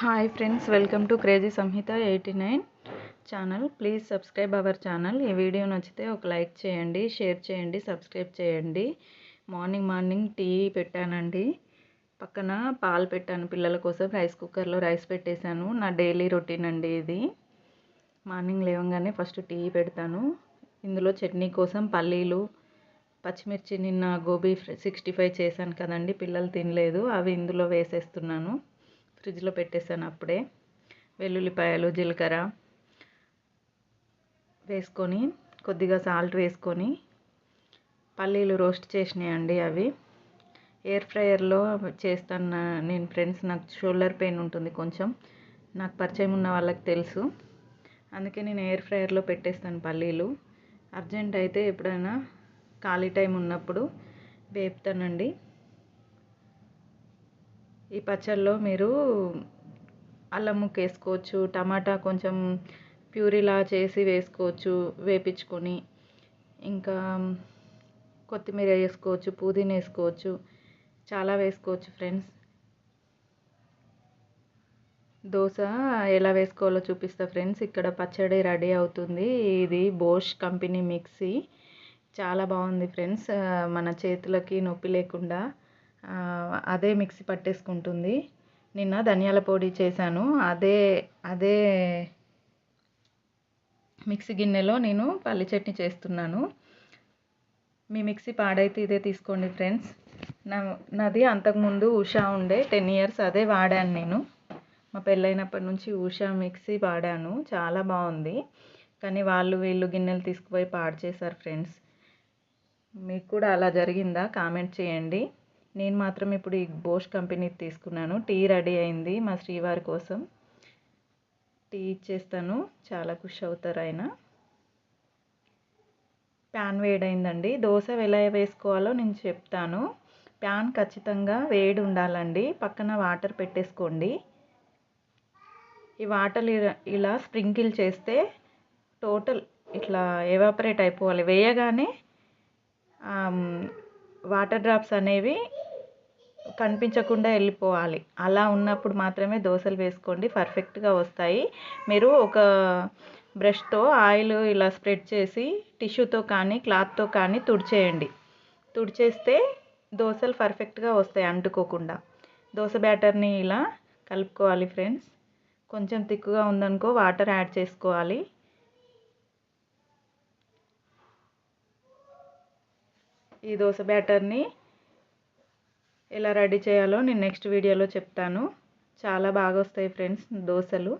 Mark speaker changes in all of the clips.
Speaker 1: Hi friends welcome to crazy Samhita eighty nine channel please subscribe our channel ఈ video నచ్చితే ఒక like చేయండి share చేయండి subscribe చేయండి. మార్నింగ్ మార్నింగ్ టీ పెట్టానండి. పక్కన పాలు పెట్టాను పిల్లల కోసం. రైస్ కుక్కర్లో రైస్ పెట్టేశాను. నా డైలీ రొటీన్ అండి ఇది. మార్నింగ్ లేవగానే ఫస్ట్ టీ పెడతాను. ఇందులో చట్నీ కోసం పల్లీలు పచ్చిమిర్చి నిన్న గోబీ సిక్స్టీ ఫైవ్ చేశాను కదండి. పిల్లలు తినలేదు. అవి ఇందులో వేసేస్తున్నాను. ఫ్రిడ్జ్లో పెట్టేశాను అప్పుడే. వెల్లుల్లిపాయలు జీలకర్ర వేసుకొని కొద్దిగా సాల్ట్ వేసుకొని పల్లీలు రోస్ట్ చేసినాయండి అవి. ఎయిర్ ఫ్రైయర్లో చేస్తాను నా- నేను ఫ్రెండ్స్ నాకు షోల్డర్ పెయిన్ ఉంటుంది కొంచెం. నాకు పరిచయం ఉన్న వాళ్ళకి తెలుసు. అందుకే నేను ఎయిర్ ఫ్రైయర్లో పెట్టేస్తాను పల్లీలు. అర్జెంట్ అయితే ఎప్పుడైనా ఖాళీ టైం ఉన్నప్పుడు వేపుతానండి. ఈ పచ్చళ్ళలో మీరు అల్లం ముక్క వేసుకోవచ్చు టమాటా కొంచెం ప్యూరీలా చేసి వేసుకోవచ్చు వేపించుకొని. ఇంకా కొత్తిమీర వేసుకోవచ్చు పుదీనా వేసుకోవచ్చు చాలా వేసుకోవచ్చు ఫ్రెండ్స్. దోశ ఎలా వేసుకోవాలో చూపిస్తా ఫ్రెండ్స్. ఇక్కడ పచ్చడి రెడీ అవుతుంది. ఇది బోష్ కంపెనీ మిక్సీ. చాలా బాగుంది ఫ్రెండ్స్. మన చేతులకి నొప్పి లేకుండా అదే మిక్సీ పట్టేసుకుంటుంది. నిన్న ధనియాల పొడి చేశాను. అదే అదే మిక్సీ గిన్నెలో నేను పల్లి చట్నీ చేస్తున్నాను. మీ మిక్సీ పాడైతే ఇదే తీసుకోండి ఫ్రెండ్స్. నా నాది అంతకుముందు ఉషా ఉండే టెన్ ఇయర్స్ అదే వాడాను నేను. మా పెళ్ళైనప్పటి నుంచి ఉషా మిక్సీ వాడాను. చాలా బాగుంది. కానీ వాళ్ళు వీళ్ళు గిన్నెలు తీసుకుపోయి పాడు చేశారు ఫ్రెండ్స్. మీకు కూడా అలా జరిగిందా? కామెంట్ చేయండి. నేను మాత్రం ఇప్పుడు ఈ బోష్ కంపెనీ తీసుకున్నాను. టీ రెడీ అయింది మా శ్రీవారి కోసం. టీ ఇచ్చేస్తాను. చాలా ఖుషి అవుతారు ఆయన. ప్యాన్ వేడైందండి. దోశ ఎలా వేసుకోవాలో నేను చెప్తాను. ప్యాన్ ఖచ్చితంగా వేడి ఉండాలండి. పక్కన వాటర్ పెట్టేసుకోండి. ఈ వాటర్ ఇలా- ఇలా స్ప్రింకిల్ చేస్తే టోటల్ ఇట్లా ఎవాపరేట్ అయిపోవాలి. వేయగానే వాటర్ డ్రాప్స్ అనేవి కనిపించకుండా వెళ్ళిపోవాలి. అలా ఉన్నప్పుడు మాత్రమే దోశలు వేసుకోండి పర్ఫెక్ట్గా వస్తాయి. మీరు ఒక బ్రష్తో ఆయిల్ ఇలా స్ప్రెడ్ చేసి టిష్యూతో కానీ క్లాత్తో కానీ తుడిచేయండి. తుడిచేస్తే దోశలు పర్ఫెక్ట్గా వస్తాయి అంటుకోకుండా. దోశ బ్యాటర్ని ఇలా కలుపుకోవాలి ఫ్రెండ్స్. కొంచెం తిక్కుగా ఉందనుకో వాటర్ యాడ్ చేసుకోవాలి. ఈ దోశ బ్యాటర్ని ఎలా రెడీ చేయాలో నేను నెక్స్ట్ వీడియోలో చెప్తాను. చాలా బాగా వస్తాయి ఫ్రెండ్స్ దోశలు.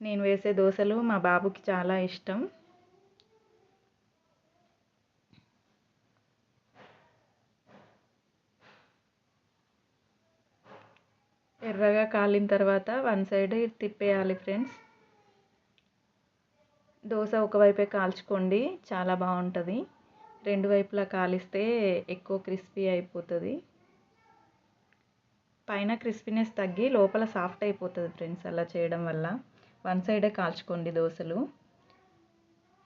Speaker 1: నేను వేసే దోశలు మా బాబుకి చాలా ఇష్టం. ఎర్రగా కాలిన తర్వాత వన్ సైడ్ తిప్పేయాలి ఫ్రెండ్స్. దోశ ఒకవైపే కాల్చుకోండి చాలా బాగుంటుంది. రెండు వైపులా కాలిస్తే ఎక్కువ క్రిస్పీ అయిపోతుంది. పైన క్రిస్పీనెస్ తగ్గి లోపల సాఫ్ట్ అయిపోతుంది ఫ్రెండ్స్ అలా చేయడం వల్ల. వన్ సైడే కాల్చుకోండి దోశలు.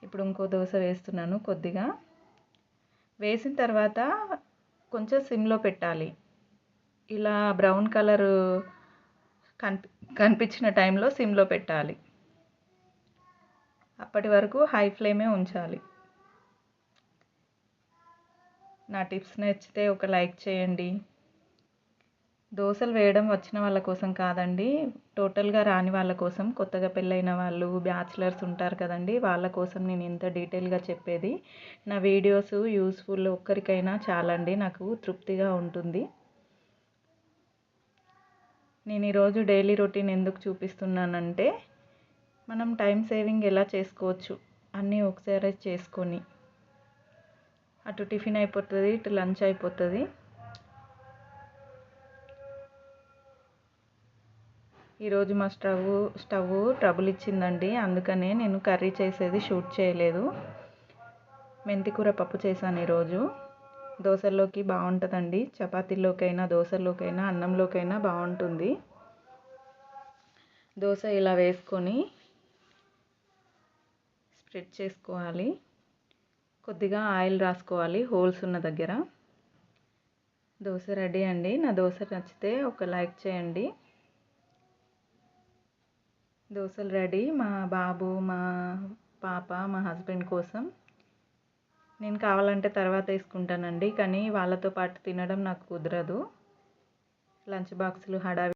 Speaker 1: ఇప్పుడు ఇంకో దోశ వేస్తున్నాను కొద్దిగా. వేసిన తర్వాత కొంచెం సిమ్లో పెట్టాలి. ఇలా బ్రౌన్ కలర్ కనిపి కనిపించిన టైంలో సిమ్లో పెట్టాలి. అప్పటి వరకు హై ఫ్లేమే ఉంచాలి. నా టిప్స్ నచ్చితే ఒక లైక్ చేయండి. దోశలు వేయడం వచ్చిన వాళ్ళ కోసం కాదండి. టోటల్గా రాని వాళ్ళ కోసం కొత్తగా పెళ్ళైన వాళ్ళు బ్యాచిలర్స్ ఉంటారు కదండి. వాళ్ళ కోసం నేను ఇంత డీటెయిల్గా చెప్పేది. నా వీడియోస్ యూస్ఫుల్ ఒక్కరికైనా చాలండి. నాకు తృప్తిగా ఉంటుంది. నేను ఈరోజు డైలీ రొటీన్ ఎందుకు చూపిస్తున్నానంటే మనం టైం సేవింగ్ ఎలా చేసుకోవచ్చు అన్నీ ఒకసారి చేసుకొని అటు టిఫిన్ అయిపోతుంది ఇటు లంచ్ అయిపోతుంది. ఈరోజు మా స్టవ్ స్టవ్ ట్రబుల్ ఇచ్చిందండి. అందుకనే నేను కర్రీ చేసేది షూట్ చేయలేదు. మెంతికూర పప్పు చేశాను ఈరోజు. దోశల్లోకి బాగుంటుందండి. చపాతీల్లోకైనా దోశల్లోకైనా అన్నంలోకైనా బాగుంటుంది. దోశ ఇలా వేసుకొని స్ప్రెడ్ చేసుకోవాలి. కొద్దిగా ఆయిల్ రాసుకోవాలి హోల్స్ ఉన్న దగ్గర. దోశ రెడీ అండి. నా దోశ నచ్చితే ఒక లైక్ చేయండి. దోశలు రెడీ. మా బాబు మా పాప మా హస్బెండ్ కోసం. నేను కావాలంటే తర్వాత వేసుకుంటానండి కానీ వాళ్ళతో పాటు తినడం నాకు కుదరదు. లంచ్ బాక్సులు హడావి